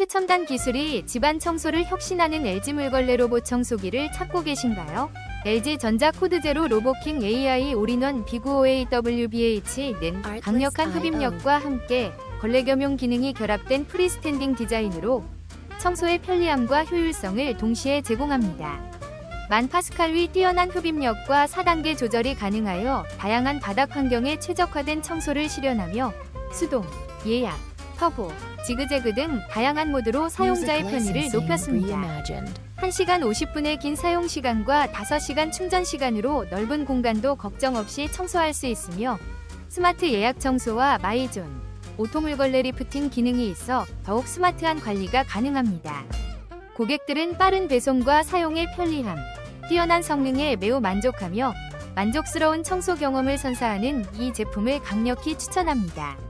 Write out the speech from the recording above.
최첨단 기술이 집안 청소를 혁신하는 LG 물걸레 로봇 청소기를 찾고 계신가요? LG 전자 코드 제로 로보킹 AI 올인원 B95AWBH는 강력한 흡입력과 함께 걸레 겸용 기능이 결합된 프리스탠딩 디자인으로 청소의 편리함과 효율성을 동시에 제공합니다. 만 파스칼 위 뛰어난 흡입력과 4단계 조절이 가능하여 다양한 바닥 환경에 최적화된 청소를 실현하며 수동, 예약, 터보, 지그재그 등 다양한 모드로 사용자의 편의를 높였습니다. 1시간 50분의 긴 사용 시간과 5시간 충전 시간으로 넓은 공간도 걱정 없이 청소할 수 있으며 스마트 예약 청소와 마이존, 오토물걸레 리프팅 기능이 있어 더욱 스마트한 관리가 가능합니다. 고객들은 빠른 배송과 사용의 편리함, 뛰어난 성능에 매우 만족하며 만족스러운 청소 경험을 선사하는 이 제품을 강력히 추천합니다.